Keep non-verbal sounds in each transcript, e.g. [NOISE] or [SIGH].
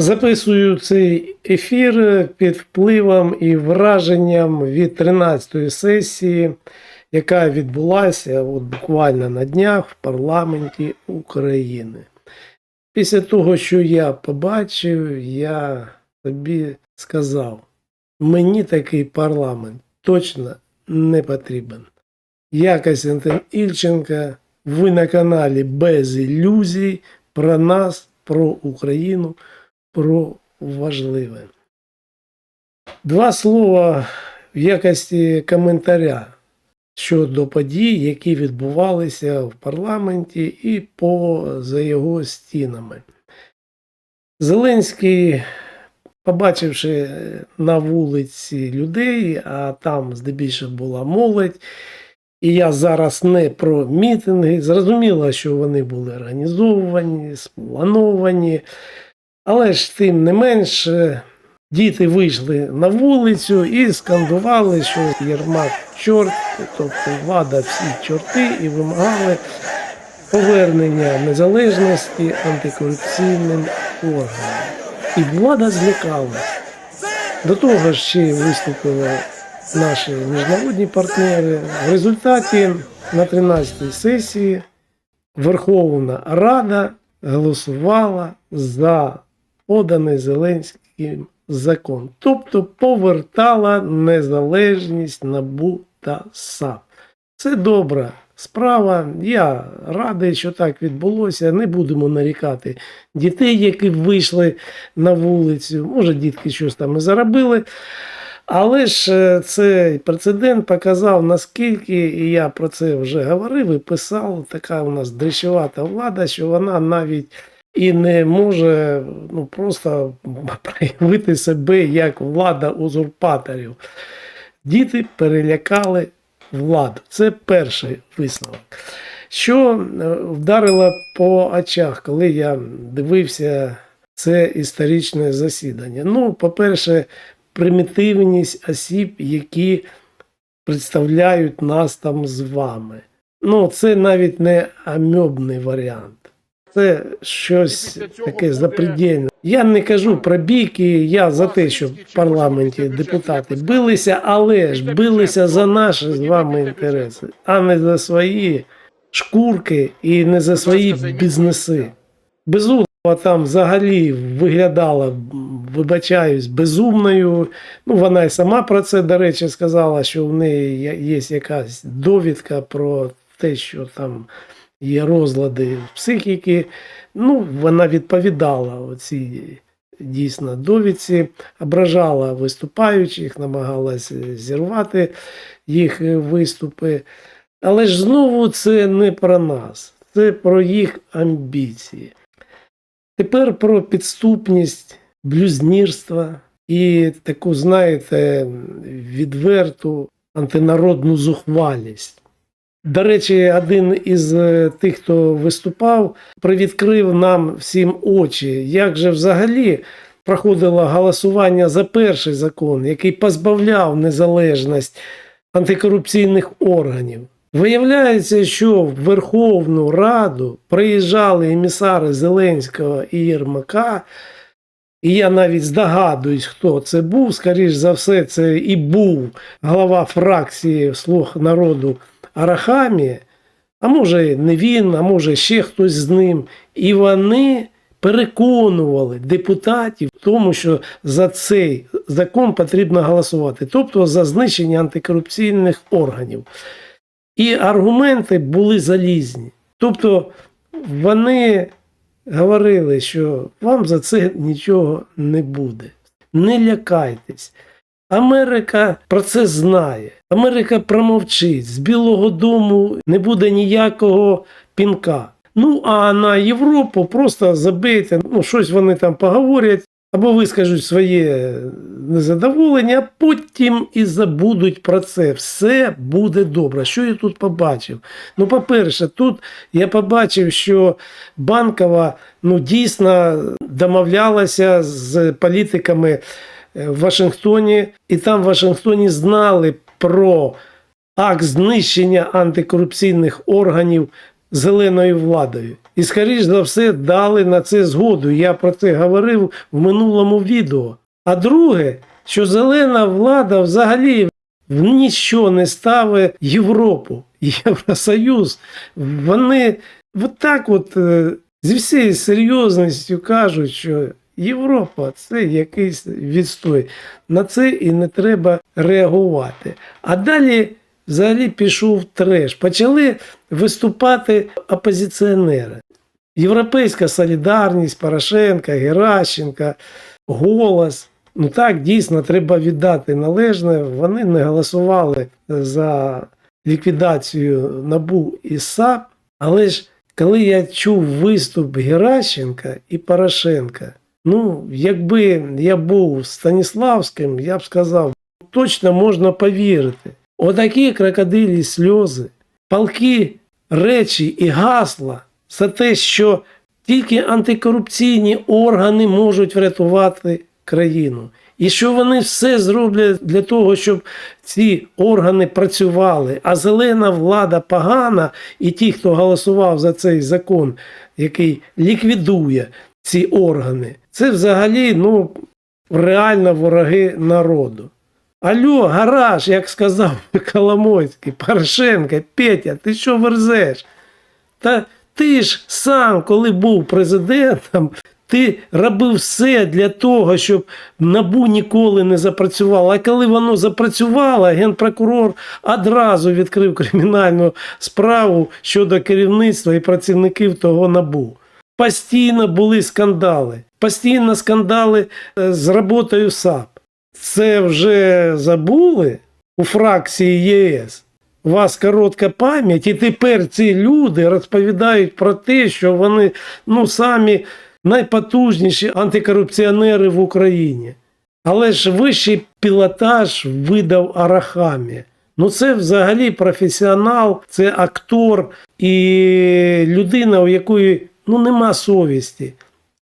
Записую цей ефір під впливом і враженням від 13-ї сесії, яка відбулася от буквально на днях в парламенті України. Після того, що я побачив, я тобі сказав, мені такий парламент точно не потрібен. Я Костянтин Ільченка, ви на каналі без ілюзій про нас, про Україну, про важливе. Два слова в якості коментаря щодо подій, які відбувалися в парламенті і поза його стінами. Зеленський, побачивши на вулиці людей, а там здебільшого була молодь, і я зараз не про мітинги. Зрозуміло, що вони були організовані, сплановані, але ж тим не менш, е, діти вийшли на вулицю і скандували, що Єрмак чорт, тобто влада всі чорти, і вимагали повернення незалежності антикорупційним органам. І влада злякалась. До того ж ще виступили наші міжнародні партнери. В результаті на 13-й сесії Верховна Рада голосувала за поданий Зеленським закон, тобто повертала незалежність НАБУ та САП. Це добра справа. Я радий, що так відбулося. Не будемо нарікати дітей, які вийшли на вулицю. Може, дітки щось там і заробили. Але ж е, цей прецедент показав, наскільки, і я про це вже говорив і писав, така у нас дрищувата влада, що вона навіть і не може ну, просто [LAUGHS] проявити себе як влада узурпаторів. Діти перелякали владу. Це перший висновок. Що е, вдарило по очах, коли я дивився це історичне засідання? Ну, по-перше, примітивність осіб, які представляють нас там з вами. Ну, це навіть не амьобний варіант. Це щось таке запредельне. Я не кажу про бійки, я за те, щоб в парламенті депутати билися, але ж билися за наші з вами інтереси, а не за свої шкурки і не за свої бізнеси. Безумно там взагалі виглядала, вибачаюсь, безумною. Ну, вона і сама про це, до речі, сказала, що в неї є якась довідка про те, що там є розлади психіки. Ну, вона відповідала оцій дійсно довідці, ображала виступаючих, намагалася зірвати їх виступи. Але ж знову це не про нас, це про їх амбіції. Тепер про підступність, блюзнірства і таку, знаєте, відверту антинародну зухвалість. До речі, один із е, тих, хто виступав, привідкрив нам всім очі, як же взагалі проходило голосування за перший закон, який позбавляв незалежність антикорупційних органів. Виявляється, що в Верховну Раду приїжджали емісари Зеленського і Єрмака, і я навіть здогадуюсь, хто це був. Скоріш за все, це і був глава фракції Слуг народу Арахамі, а може не він, а може ще хтось з ним. І вони переконували депутатів в тому, що за цей закон потрібно голосувати, тобто за знищення антикорупційних органів. І аргументи були залізні. Тобто вони говорили, що вам за це нічого не буде. Не лякайтесь. Америка про це знає. Америка промовчить. З Білого Дому не буде ніякого пінка. Ну а на Європу просто забийте, ну щось вони там поговорять, або вискажуть своє незадоволення, а потім і забудуть про це. Все буде добре. Що я тут побачив? Ну, по-перше, тут я побачив, що банкова ну, дійсно домовлялася з політиками е, в Вашингтоні, і там в Вашингтоні знали про акт знищення антикорупційних органів зеленою владою. і, скоріш за все, дали на це згоду. Я про це говорив в минулому відео. А друге, що зелена влада взагалі в ніщо не ставить Європу, [LAUGHS] Євросоюз. Вони от так от е, зі всією серйозністю кажуть, що Європа це якийсь відстой. На це і не треба реагувати. А далі взагалі пішов треш. Почали виступати опозиціонери. Європейська солідарність, Порошенка, Геращенка, голос. Ну так, дійсно, треба віддати належне. Вони не голосували за ліквідацію НАБУ і САП. Але ж коли я чув виступ Геращенка і Порошенка, ну, якби я був Станіславським, я б сказав, точно можна повірити. Отакі крокодилі сльози, палки речі і гасла за те, що тільки антикорупційні органи можуть врятувати країну. І що вони все зроблять для того, щоб ці органи працювали. А зелена влада погана, і ті, хто голосував за цей закон, який ліквідує ці органи, це взагалі ну, реально вороги народу. Алло, гараж, як сказав [LAUGHS] Коломойський, Порошенко, Петя, ти що верзеш? Та ти ж сам, коли був президентом, ти робив все для того, щоб набу ніколи не запрацювало. А коли воно запрацювало, генпрокурор одразу відкрив кримінальну справу щодо керівництва і працівників того набу. Постійно були скандали, постійно скандали е, з роботою САП. Це вже забули у фракції ЄС. У вас коротка пам'ять, і тепер ці люди розповідають про те, що вони ну, самі найпотужніші антикорупціонери в Україні. Але ж вищий пілотаж видав Арахамі. Ну, це взагалі професіонал, це актор і людина, у якої ну, нема совісті.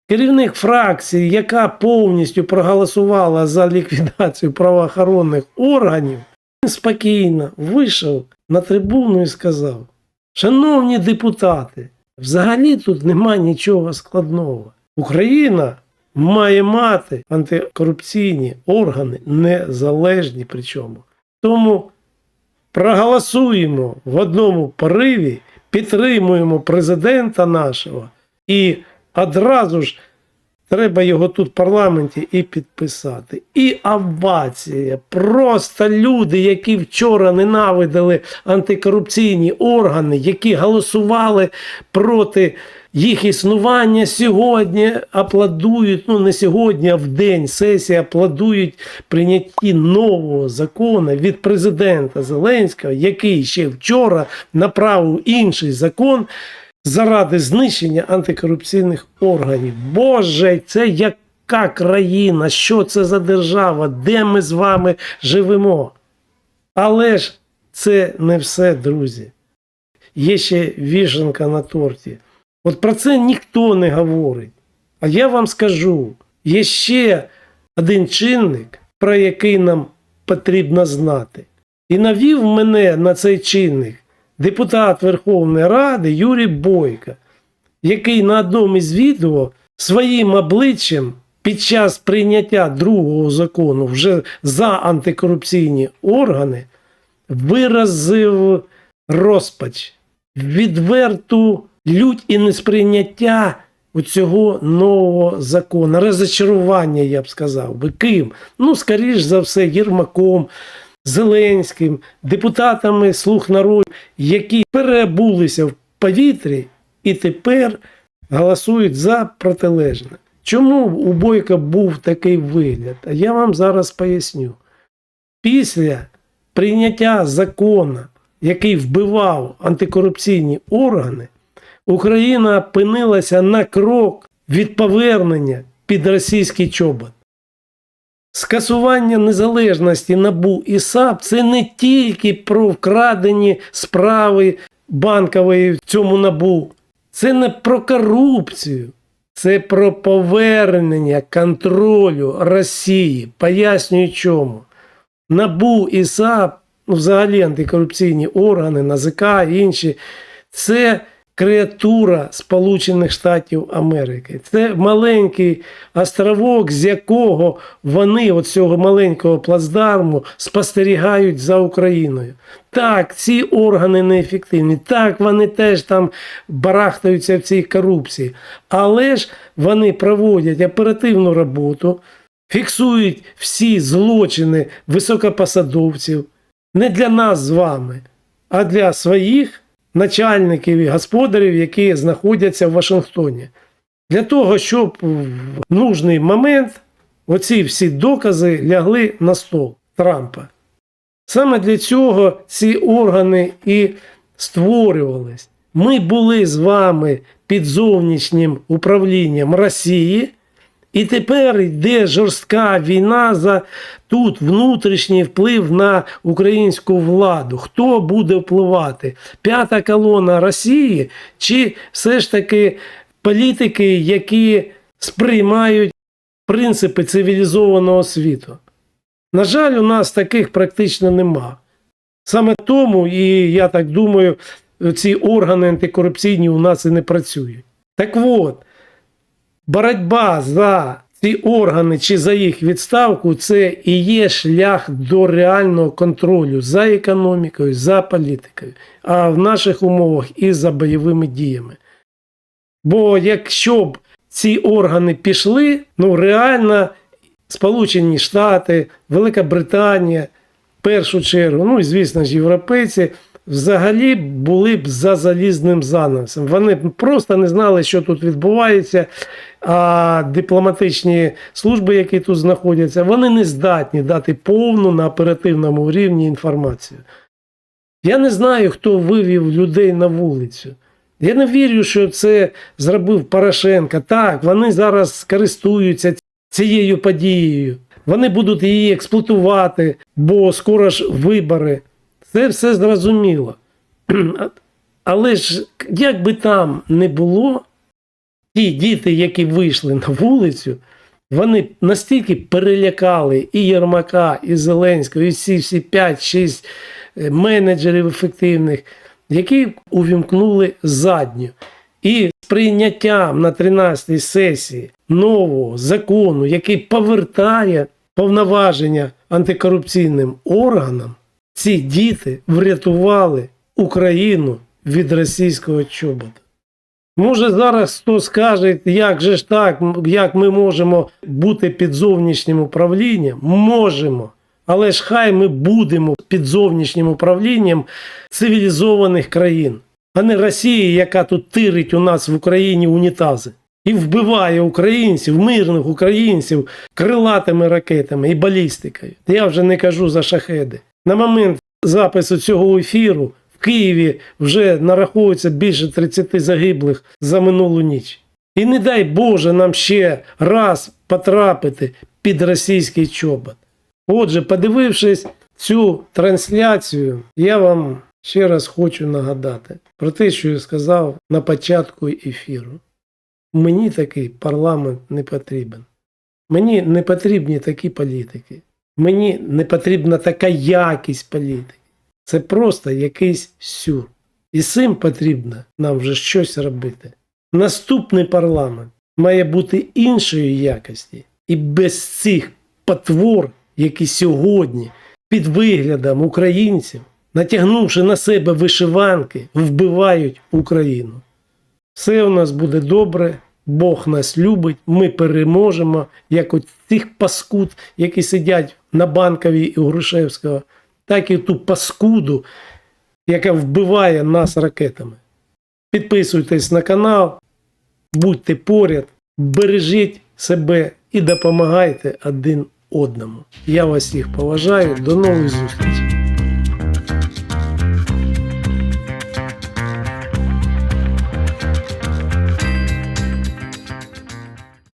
Керівник фракції, яка повністю проголосувала за ліквідацію правоохоронних органів, він спокійно вийшов на трибуну і сказав: Шановні депутати, взагалі тут нема нічого складного. Україна має мати антикорупційні органи незалежні причому. Тому проголосуємо в одному пориві, підтримуємо президента нашого і одразу ж треба його тут в парламенті і підписати. І овація. Просто люди, які вчора ненавидили антикорупційні органи, які голосували проти їх існування, сьогодні аплодують, ну не сьогодні, а в день сесії аплодують прийнятті нового закону від президента Зеленського, який ще вчора направив інший закон заради знищення антикорупційних органів. Боже, це яка країна? Що це за держава? Де ми з вами живемо? Але ж це не все, друзі. Є ще вішенка на торті. От про це ніхто не говорить. А я вам скажу: є ще один чинник, про який нам потрібно знати. І навів мене на цей чинник депутат Верховної Ради Юрій Бойко, який на одному із відео своїм обличчям під час прийняття другого закону вже за антикорупційні органи виразив розпач, відверту лють і несприйняття цього нового закону. Розочарування, я б сказав би, ким? Ну, скоріш за все, Єрмаком, Зеленським, депутатами Слуг народу, які перебулися в повітрі і тепер голосують за протилежне. Чому у Бойка був такий вигляд? А я вам зараз поясню. Після прийняття закону, який вбивав антикорупційні органи, Україна опинилася на крок від повернення під російський чобот. Скасування незалежності НАБУ і САП це не тільки про вкрадені справи банкової в цьому НАБУ, це не про корупцію, це про повернення контролю Росії. Пояснюю чому. НАБУ і САП, ну, взагалі антикорупційні органи, НАЗК і інші, це креатура Сполучених Штатів Америки. Це маленький островок, з якого вони, от цього маленького плацдарму, спостерігають за Україною. Так, ці органи неефективні, так, вони теж там барахтаються в цій корупції, але ж вони проводять оперативну роботу, фіксують всі злочини високопосадовців не для нас з вами, а для своїх начальників і господарів, які знаходяться в Вашингтоні. Для того, щоб в нужний момент оці всі докази лягли на стол Трампа. Саме для цього ці органи і створювались. Ми були з вами під зовнішнім управлінням Росії, і тепер йде жорстка війна за тут внутрішній вплив на українську владу. Хто буде впливати? П'ята колона Росії, чи все ж таки політики, які сприймають принципи цивілізованого світу? На жаль, у нас таких практично нема. Саме тому, і я так думаю, ці органи антикорупційні у нас і не працюють. Так от, боротьба за ці органи чи за їх відставку це і є шлях до реального контролю за економікою, за політикою, а в наших умовах і за бойовими діями. Бо якщо б ці органи пішли, ну реально Сполучені Штати, Велика Британія, в першу чергу, ну і звісно ж, європейці взагалі були б за залізним занавесом. Вони просто не знали, що тут відбувається. А дипломатичні служби, які тут знаходяться, вони не здатні дати повну на оперативному рівні інформацію. Я не знаю, хто вивів людей на вулицю. Я не вірю, що це зробив Порошенко. Так, вони зараз користуються цією подією. Вони будуть її експлуатувати, бо скоро ж вибори. Це все зрозуміло. [CLEARS THROAT] Але ж як би там не було, ті діти, які вийшли на вулицю, вони настільки перелякали і Єрмака, і Зеленського, і всі всі 5-6 менеджерів ефективних, які увімкнули задню. І з прийняттям на 13-й сесії нового закону, який повертає повноваження антикорупційним органам, ці діти врятували Україну від російського чобота. Може, зараз хто скаже, як же ж так, як ми можемо бути під зовнішнім управлінням? Можемо. Але ж хай ми будемо під зовнішнім управлінням цивілізованих країн, а не Росії, яка тут тирить у нас в Україні унітази і вбиває українців, мирних українців крилатими ракетами і балістикою. Я вже не кажу за шахеди. На момент запису цього ефіру Києві вже нараховується більше 30 загиблих за минулу ніч. І не дай Боже нам ще раз потрапити під російський чобот. Отже, подивившись цю трансляцію, я вам ще раз хочу нагадати про те, що я сказав на початку ефіру. Мені такий парламент не потрібен. Мені не потрібні такі політики. Мені не потрібна така якість політики. Це просто якийсь сюр. І цим потрібно нам вже щось робити. Наступний парламент має бути іншої якості. І без цих потвор, які сьогодні під виглядом українців, натягнувши на себе вишиванки, вбивають Україну. Все у нас буде добре, Бог нас любить, ми переможемо, як от цих паскуд, які сидять на банковій і Грушевського, так і ту паскуду, яка вбиває нас ракетами. Підписуйтесь на канал, будьте поряд, бережіть себе і допомагайте один одному. Я вас всіх поважаю. До нових зустрічей!